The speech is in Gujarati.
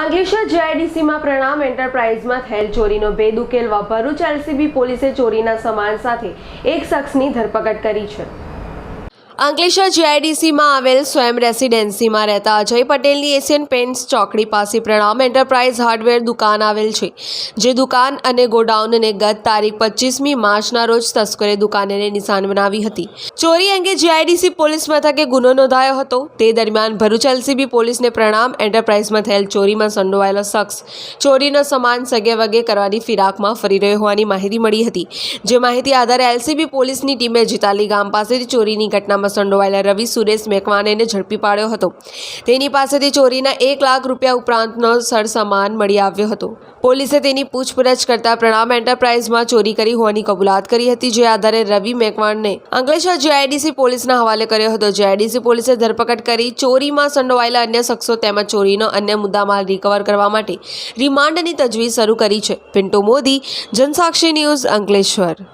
અંકલેશ્વર જેઆઈડીસીમાં પ્રણામ એન્ટરપ્રાઇઝમાં થયેલ ચોરીનો ભેદ ઉકેલવા ભરૂચ એલસીબી પોલીસે ચોરીના સામાન સાથે એક શખ્સની ધરપકડ કરી છે. અંકલેશ્વર જીઆઈડીસીમાં આવેલ સ્વયં રેસિડેન્સીમાં રહેતા અજય પટેલની એશિયન પેન્ટ્સ ચોકડી પાસે પ્રણામ એન્ટરપ્રાઇઝ હાર્ડવેર દુકાન આવેલ છે, જે દુકાન અને ગોડાઉનને ગત તારીખ પચીસમી માર્ચના રોજ તસ્કરે દુકાનને નિશાન બનાવી હતી. ચોરી અંગે જીઆઈડીસી પોલીસ મથકે ગુનો નોંધાયો હતો. તે દરમિયાન ભરૂચ એલસીબી પોલીસને પ્રણામ એન્ટરપ્રાઇઝમાં થયેલ ચોરીમાં સંડોવાયેલો શખ્સ ચોરીનો સામાન સગે વગે કરવાની ફિરાકમાં ફરી રહ્યો હોવાની માહિતી મળી હતી. જે માહિતી આધારે એલસીબી પોલીસની ટીમે જીતાલી ગામ પાસેથી ચોરીની ઘટનામાં સંડોવાયેલા રવિ સુરેશ મેકવાનેને ઝડપી પાડ્યો હતો. તેની પાસેથી ચોરીના એક લાખ રૂપિયા ઉપરાંતનો સરસામાન મળી આવ્યો હતો. પોલીસે તેની પૂછપરછ કરતા પ્રણામ એન્ટરપ્રાઇઝમાં ચોરી કરી હોવાની કબૂલાત કરી હતી, જે આધારે રવિ મેકવાણને અંકલેશ્વર જીઆઈડીસી પોલીસના હવાલે કર્યો હતો. જીઆઈડીસી પોલીસે ધરપકડ કરી ચોરીમાં સંડોવાયેલા અન્ય શખ્સો તેમજ ચોરીનો અન્ય મુદ્દામાલ રિકવર કરવા માટે રિમાન્ડની તજવીજ શરૂ કરી છે. પિન્ટુ મોદી, જનસાક્ષી ન્યૂઝ અંકલેશ્વર.